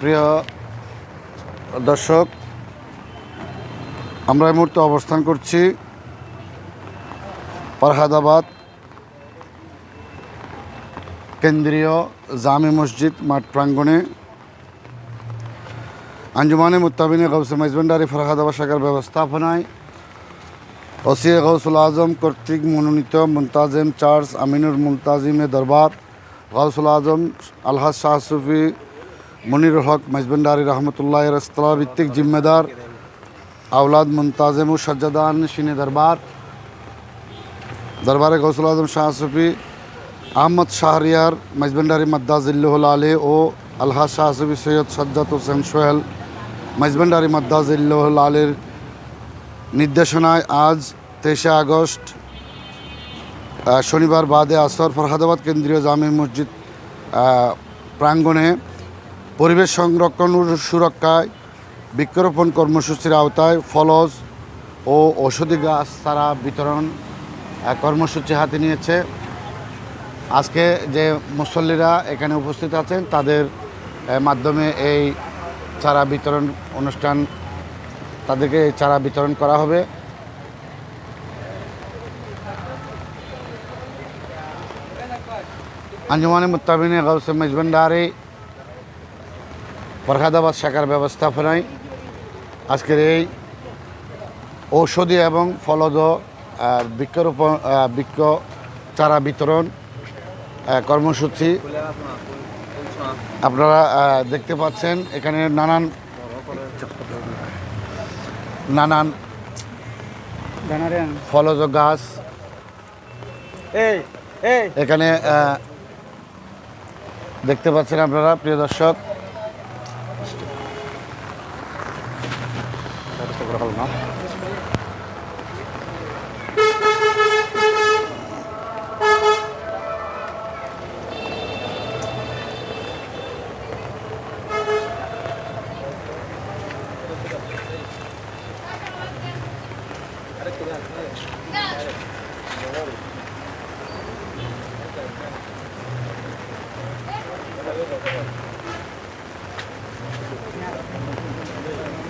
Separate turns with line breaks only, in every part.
প্রিয় দর্শক, আমরা এই মুহূর্তে অবস্থান করছি ফরহাদাবাদ কেন্দ্রীয় জামি মসজিদ মাঠ প্রাঙ্গণে। আঞ্জুমানে মুতাবিনে গৌসে মেজবান্ডারি ফরহাদাবাদ শাখার ব্যবস্থাপনায় ওসিয়ে গৌসুল আজম কর্তৃক মনোনীত মুন্তাজিম চার্চ আমিনুর মুলতাজিমে দরবার। গৌসুল আজম আলহাজ শাহ সুফি মনির হক মেজবান্ডারি রহমতুল্লাহ রস্তলা ভিত্তিক জিম্মেদার আউলাদ মুন্তাজিমুর সজ্জাদান শিনে দরবার। দরবারে গৌসুল আজম শাহ সুফি, আহমদ শাহরিয়ার মেজবান্ডারি মাদ্দাজিল্লুল আলী ও আলহাজ শাহ সুফি সৈয়দ সজ্জাত হোসেন সোহেল। মেজবান্ডারি মাদ্দাজিল্লুল আলীর নির্দেশনায় আজ তেইশে আগস্ট শনিবার বাদে আসর ফরহাদাবাদ কেন্দ্রীয় জামে মসজিদ প্রাঙ্গণে পরিবেশ সংরক্ষণ সুরক্ষায় বৃক্ষরোপণ কর্মসূচির আওতায় ফলজ ও ঔষধি গাছ চারা বিতরণ কর্মসূচি হাতে নিয়েছে। আজকে যে মুসল্লিরা এখানে উপস্থিত আছেন, তাদের মাধ্যমে এই চারা বিতরণ অনুষ্ঠান, তাদেরকে এই চারা বিতরণ করা হবে। আঞ্জুমানে মুতাবিনে গৌসে মেজবান্ডারি ফরহাদাবাদ শাখার ব্যবস্থাপনায় আজকের এই ঔষধি এবং ফলজ আহ, বৃক্ষরোপণ বৃক্ষ চারা বিতরণ কর্মসূচি আপনারা দেখতে পাচ্ছেন এখানে নানান নানান ফলজ গাছ। এখানে দেখতে পাচ্ছেন আপনারা প্রিয় দর্শক। うな。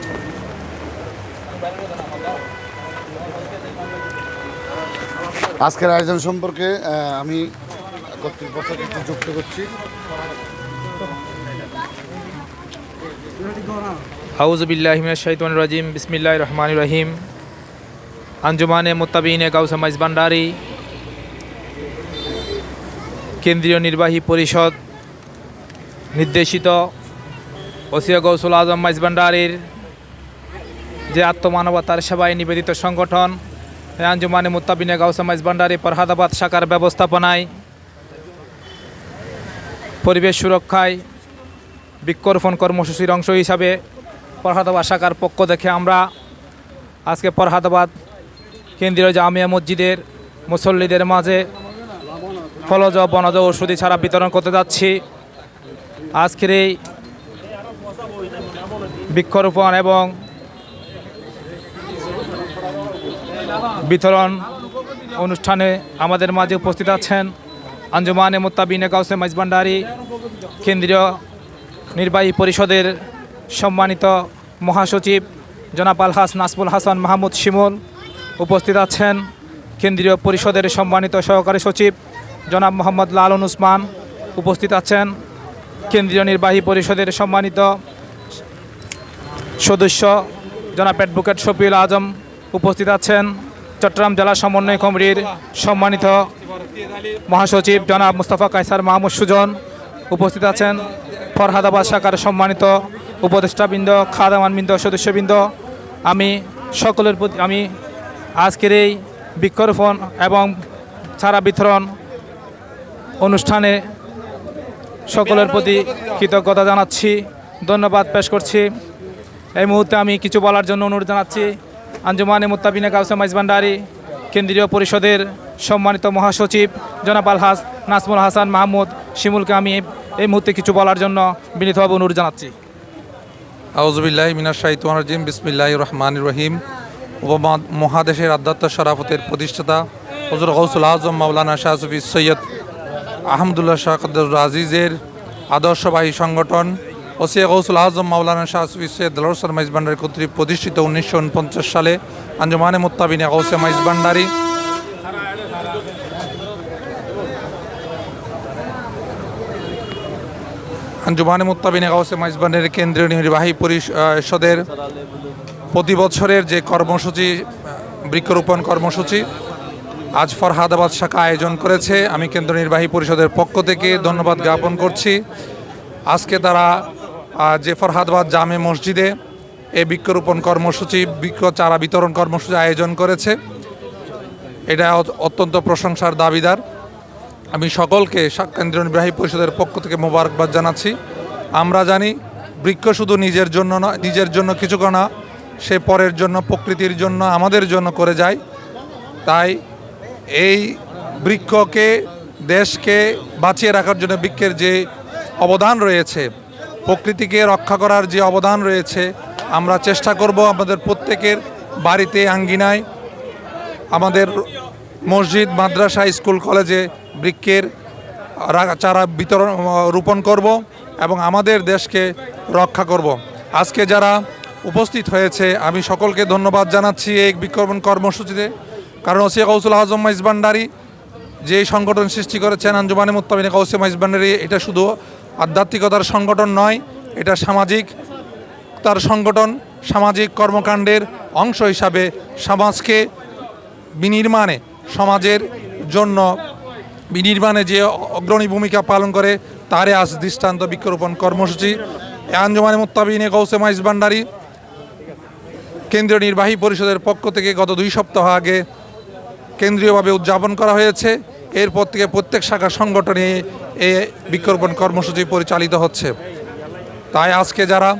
Thank you. আজকের আয়োজন সম্পর্কে আমি কর্তৃপক্ষকে একটু যুক্ত করছি।
হাউজবিল্লাহিমিন রাজিম বিসমিল্লাহ রহমান রহিম। আঞ্জুমানে মোত্তাবিনে গাউসা মাইজবান্ডারি কেন্দ্রীয় নির্বাহী পরিষদ নির্দেশিত ওসিয়া গৌসুল আজম মাইজবান্ডারির যে আত্মমানবতার সেবায় নিবেদিত সংগঠন, আঞ্জুমানে মুত্তাবিনে গাউসা মাইজবান্ডারি ফরহাদাবাদ শাখার ব্যবস্থাপনায় পরিবেশ সুরক্ষায় বৃক্ষরোপণ কর্মসূচির অংশ হিসাবে ফরহাদাবাদ শাখার পক্ষ থেকে আমরা আজকে ফরহাদাবাদ কেন্দ্রীয় জামিয়া মসজিদের মুসল্লিদের মাঝে ফলজ বনজ ওষুধি ছাড়া বিতরণ করতে যাচ্ছি। আজকের এই বৃক্ষরোপণ এবং বিতরণ অনুষ্ঠানে আমাদের মাঝে উপস্থিত আছেন আঞ্জুমানে মুত্তাবিনে কাউসে মাইজবান্ডারি কেন্দ্রীয় নির্বাহী পরিষদের সম্মানিত মহাসচিব জনাব আলহাস নাসবুল হাসান মাহমুদ শিমুল উপস্থিত আছেন। কেন্দ্রীয় পরিষদের সম্মানিত সহকারী সচিব জনাব মোহাম্মদ লালন উসমান উপস্থিত আছেন। কেন্দ্রীয় নির্বাহী পরিষদের সম্মানিত সদস্য জনাব অ্যাডভোকেট শফিউল আজম উপস্থিত আছেন। চট্টগ্রাম জেলা সমন্বয় কমিটির সম্মানিত মহাসচিব জনাব মুস্তাফা কাইসার মাহমুদ সুজন উপস্থিত আছেন। ফরহাদাবাদ শাখার সম্মানিত উপদেষ্টাবৃন্দ খাদামানবৃন্দ সদস্যবৃন্দ। আমি সকলের প্রতি, আমি আজকের এই বৃক্ষরোপণ এবং ছাড়া বিতরণ অনুষ্ঠানে সকলের প্রতি কৃতজ্ঞতা জানাচ্ছি, ধন্যবাদ পেশ করছি। এই মুহূর্তে আমি কিছু বলার জন্য অনুরোধ জানাচ্ছি। আঞ্জুমানে মুত্তাবিনে কাউসা মাইজবান্ডারি, কেন্দ্রীয় পরিষদের সম্মানিত মহাসচিব জনাব আলহাস নাসমুল হাসান মাহমুদ শিমুলকে আমি এই মুহূর্তে কিছু বলার জন্য বিনীতভাবে অনুরোধ জানাচ্ছি।
আউজবিল্লাহ মিনার শাহিতান রাজিম বিসমিল্লাহ রহমান রহিম। মহাদেশের আধ্যাত্ম শরাফতের প্রতিষ্ঠাতা হজর গৌসুল আজম মাওলানা শাহ সুফি সৈয়দ আহমদুল্লাহ শাহ আজিজের আদর্শবাহী সংগঠন ওসিয়া গৌসুল আজম, মাওলানা শাহ সৈয়দ দলরসর মাইজ ভান্ডারি কর্তৃক প্রতিষ্ঠিত উনিশশো উনপঞ্চাশ সালে আঞ্জুমানে মুত্তাবিনে গৌসে মাইজ ভান্ডারি। আঞ্জুমানে মুত্তাবিনে গাউসে মাইজবানের কেন্দ্রীয় নির্বাহী পরিষদের প্রতি বছরের যে কর্মসূচি বৃক্ষরোপণ কর্মসূচি, আজ ফরহাদাবাদ শাখা আয়োজন করেছে। আমি কেন্দ্র নির্বাহী পরিষদের পক্ষ থেকে ধন্যবাদ জ্ঞাপন করছি। আজকে তারা যে ফরহাদাবাদ জামে মসজিদে এই বৃক্ষরোপণ কর্মসূচি, বৃক্ষ চারা বিতরণ কর্মসূচি আয়োজন করেছে। এটা অত্যন্ত প্রশংসার দাবিদার। আমি সকলকে কেন্দ্রীয় নির্বাহী পরিষদের পক্ষ থেকে মোবারকবাদ জানাচ্ছি। আমরা জানি, বৃক্ষ শুধু নিজের জন্য না নিজের জন্য কিছু না, সে পরের জন্য, প্রকৃতির জন্য, আমাদের জন্য করে যায়। তাই এই বৃক্ষকে, দেশকে বাঁচিয়ে রাখার জন্য বৃক্ষের যে অবদান রয়েছে প্রকৃতিকে রক্ষা করার যে অবদান রয়েছে, আমরা চেষ্টা করব আমাদের প্রত্যেকের বাড়িতে আঙ্গিনায় আমাদের মসজিদ, মাদ্রাসা, স্কুল, কলেজে বৃক্ষের চারা বিতরণ রোপণ করব এবং আমাদের দেশকে রক্ষা করব। আজকে যারা উপস্থিত হয়েছে, আমি সকলকে ধন্যবাদ জানাচ্ছি এই বৃক্ষরোপণ কর্মসূচিতে। কারণ ওসিয়া কৌসুল আজম মাইজবান্ডারি যে সংগঠন সৃষ্টি করেছেন, আঞ্জুমানে মুত্তাবিনে কৌসে মাইজবান্ডারি, এটা শুধু আধ্যাত্মিকতার সংগঠন নয়, এটা সামাজিক, তার সংগঠন সামাজিক কর্মকাণ্ডের অংশ হিসাবে সমাজকে বিনির্মাণে, সমাজের জন্য বিনির্মাণে যে অগ্রণী ভূমিকা পালন করে, তারে আজ দৃষ্টান্ত বৃক্ষরোপণ কর্মসূচি। আঞ্জুমানে মুত্তাবিনে গৌসে মাইজ ভান্ডারি, কেন্দ্রীয় নির্বাহী পরিষদের পক্ষ থেকে গত দুই সপ্তাহ আগে কেন্দ্রীয়ভাবে উদযাপন করা হয়েছে। এরপর থেকে প্রত্যেক শাখা সংগঠনে এ বৃক্ষরোপণ কর্মসূচি পরিচালিত হচ্ছে। তাই আজকে যারা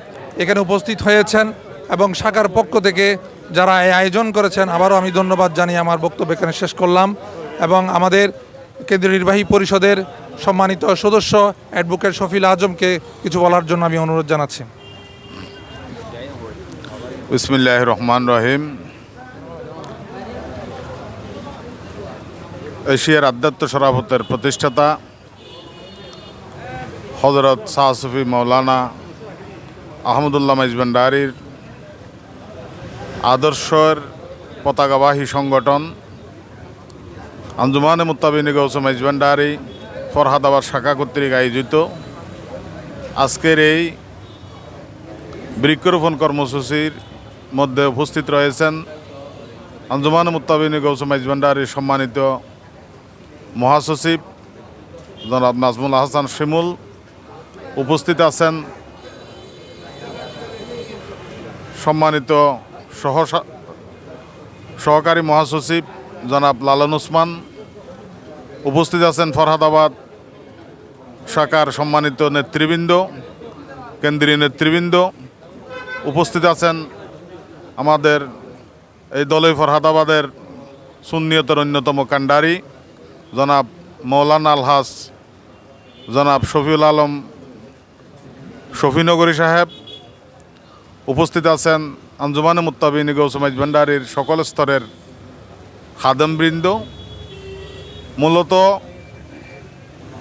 এখানে উপস্থিত হয়েছেন এবং শাখার পক্ষ থেকে যারা এই আয়োজন করেছেন, আবারও আমি ধন্যবাদ জানিয়ে আমার বক্তব্য এখানে শেষ করলাম এবং আমাদের কেন্দ্রীয় নির্বাহী পরিষদের সম্মানিত সদস্য অ্যাডভোকেট শফিল আজমকে কিছু বলার জন্য আমি অনুরোধ জানাচ্ছি।
বিসমিল্লাহ রহমান রহিম। এশিয়ার আধ্যাত্ম সরাফতের প্রতিষ্ঠাতা হজরত শাহসুফি মৌলানা আহমদুল্লাহ মাইজবান্ডারির আদর্শের পতাকাবাহী সংগঠন আঞ্জুমানে মুত্তাবিনী গৌসম মাইজবান্ডারি ফরহাদাবাদ শাখা কর্তৃক আয়োজিত। আজকের এই বৃক্ষরোপণ কর্মসূচির মধ্যে উপস্থিত রয়েছেন আঞ্জুমান মুত্তাবিনী গৌসম মাইজভান্ডারির সম্মানিত মহাসচিব জনাব নাজমুল হাসান শিমুল উপস্থিত আছেন। সম্মানিত সহ সহকারী মহাসচিব জনাব লালন উসমান উপস্থিত আছেন ফরহাদাবাদ শাখার সম্মানিত নেতৃবৃন্দ, কেন্দ্রীয় নেতৃবৃন্দ উপস্থিত আছেন আমাদের এই দলই ফরহাদাবাদের সুন্নিয়তের অন্যতম কাণ্ডারি। জনাব মৌলানা আলহাস জনাব শফিউল আলম, শফিনগরী সাহেব উপস্থিত আছেন আঞ্জুমানে মুত্তাবিনী গৌসমাইজ ভান্ডারির সকল স্তরের খাদমবৃন্দ। মূলত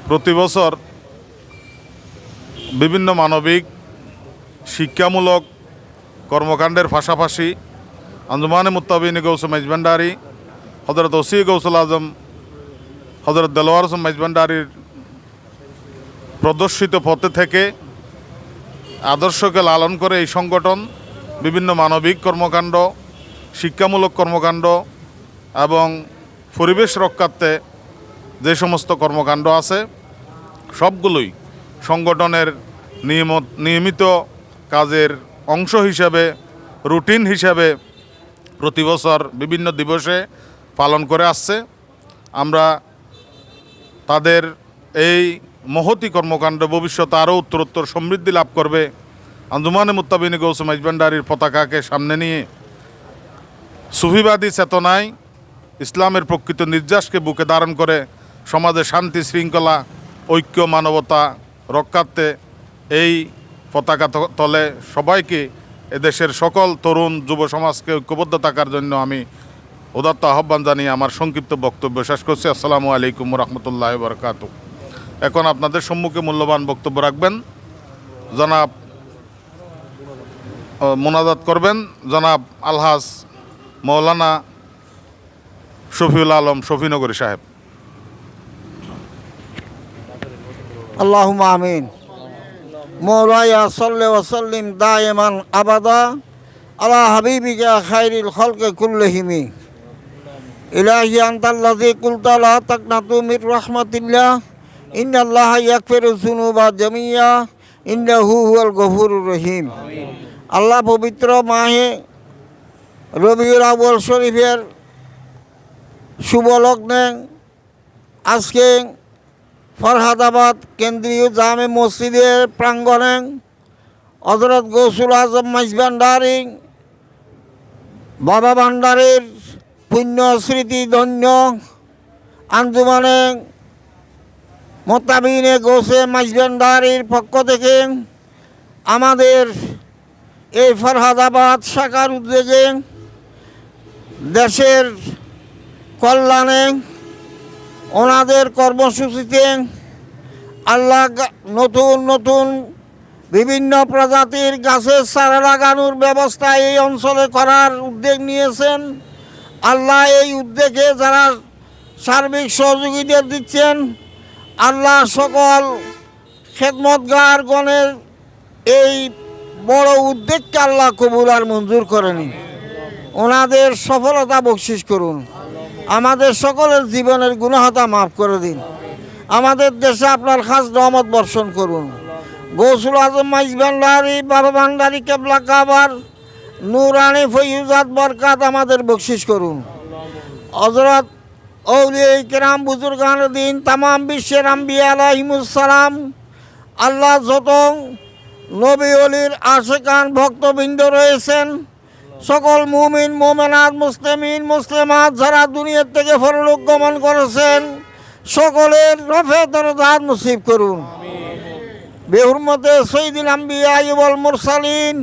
প্রতি বছর বিভিন্ন মানবিক, শিক্ষামূলক কর্মকাণ্ডের পাশাপাশি আঞ্জুমানে মুত্তাবিনী গৌসম মেজবান্ডারি হজরত ওসি গৌসুল আজম হজরত দেলোয়ার হোসেন মেজবান্ডারির প্রদর্শিত পথে থেকে আদর্শকে লালন করে এই সংগঠন, বিভিন্ন মানবিক কর্মকাণ্ড, শিক্ষামূলক কর্মকাণ্ড এবং পরিবেশ রক্ষার্থে যে সমস্ত কর্মকাণ্ড আছে, সবগুলোই সংগঠনের নিয়মত নিয়মিত কাজের অংশ হিসাবে, রুটিন হিসাবে প্রতি বছর বিভিন্ন দিবসে পালন করে আসছে। আমরা তাদের এই মহতি কর্মকাণ্ড ভবিষ্যতে আরও উত্তরোত্তর সমৃদ্ধি লাভ করবে। আঞ্জুমানে মুত্তাবিনী গৌসম ইজবান্ডারির পতাকাকে সামনে নিয়ে সুফিবাদী চেতনায় ইসলামের প্রকৃত নির্যাসকে বুকে ধারণ করে সমাজে শান্তি, শৃঙ্খলা, ঐক্য, মানবতা রক্ষার্থে এই পতাকা তলে সবাইকে এদেশের সকল তরুণ যুব সমাজকে ঐক্যবদ্ধ থাকার জন্য আমি উদাত্ত আহ্বান জানিয়ে আমার সংক্ষিপ্ত বক্তব্য শেষ করছি। আসসালামু আলাইকুম রহমতুল্লাহ বরকাত এখন আপনাদের সম্মুখে মূল্যবান বক্তব্য রাখবেন। জনাব মোনাজাত করবেন। জনাব আলহাজ মৌলানা শফিউল আলম শফিনগরী সাহেব।
আল্লাহ আমিন। মৌলায়া সাল্লে ওসাল্লিম আবাদা আলা হাবিবিকা খাইরিল খলকে কুল্লহিমি। ইলাহি আন্তাল্লাজি কুলতালা তাকনাতু মির রহমাতিল্লাহ। ইন্নাল্লাহ ইয়াকফিরু যুনুবা জামিয়া। ইন্নাহু হুয়াল গফুরুর রহিম। আল্লাহ পবিত্র মাহে রবিউল আবুল শরীফের শুভলগ্নে আজকে ফরহাদাবাদ কেন্দ্রীয় জামে মসজিদের প্রাঙ্গণে হজরত গৌসুল আজম মাইজ ভান্ডারিং বাবা ভান্ডারির পুণ্য, স্মৃতি, ধন্য, আঞ্জুমানে মোতাবিনে গোসে মাইজবান্ডারির পক্ষ থেকে আমাদের এই ফরহাদাবাদ শাখার উদ্যোগে দেশের কল্যাণে ওনাদের কর্মসূচিতে আল্লাহ নতুন নতুন বিভিন্ন প্রজাতির গাছের চারা লাগানোর ব্যবস্থা এই অঞ্চলে করার উদ্যোগ নিয়েছেন। আল্লাহ এই উদ্যোগে যারা সার্বিক সহযোগিতা দিচ্ছেন, আল্লাহ সকল খেদমতগার গণের এই বড় উদ্যোগকে আল্লাহ কবুল আর মঞ্জুর করেনি ওনাদের সফলতা বকশিস করুন। আমাদের সকলের জীবনের গুণহতা মাফ করে দিন। আমাদের দেশে আপনার খাস রহমত বর্ষণ করুন। গৌসুল আজম মাইজ ভান্ডারি বাবা ভান্ডারি, কেবলা কাবার নুরানি ফৈজাত বরকাত আমাদের বকশিস করুন। হজরত কেরাম বুজুর্গান দিন তাম বিশ্বের আম্বিয়া আলাহিমুসালাম আল্লাহ যত নবী অলির আশেকান ভক্তবৃন্দ রয়েছেন সকল মুমিন মোমেনাত মুসলিমিন মুসলিমাত যারা দুনিয়ার থেকে ফরলোক গমন করেছেন সকলের রফে দরদার নসিব করুন। বেহুরমতে সৈদিন আম্বিয়া ইবল মুরসালিন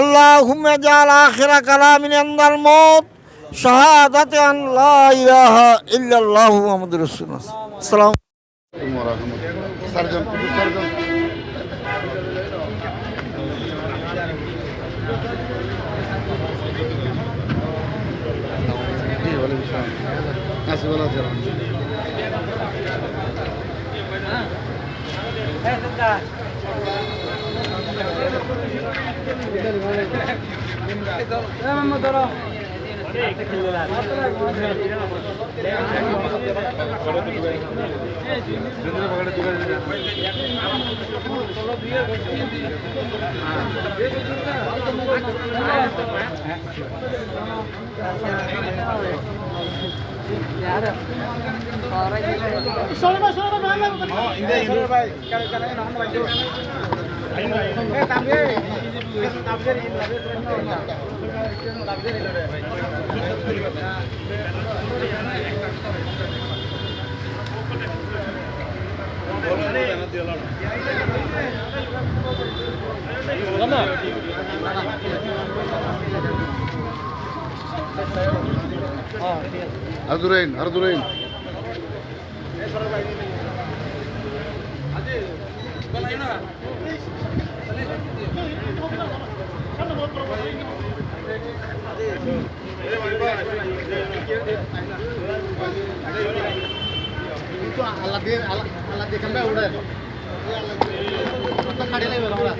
اللهم اجعل آخر كلامنا عند الموت شهادة أن لا إله إلا الله
محمد رسول الله. السلام. عليكم ورحمة
الله দিয়ে আল্লাহ আল্লাহ দিয়ে কেমন উড়ে খাড়ি লাগবে আমরা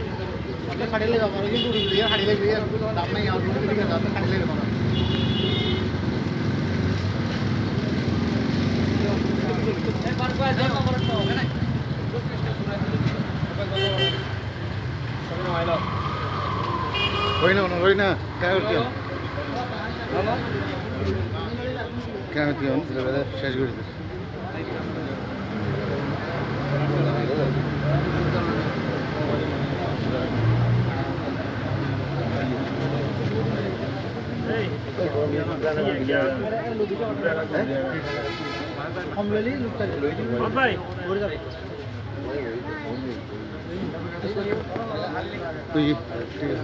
আপনি খাড়ি লাগবে আমরা কিন্তু উড়ি দিয়ে খাড়ি লাগবে দাম নাই আর কিন্তু
Bueno, no doy nada. 对，这
个。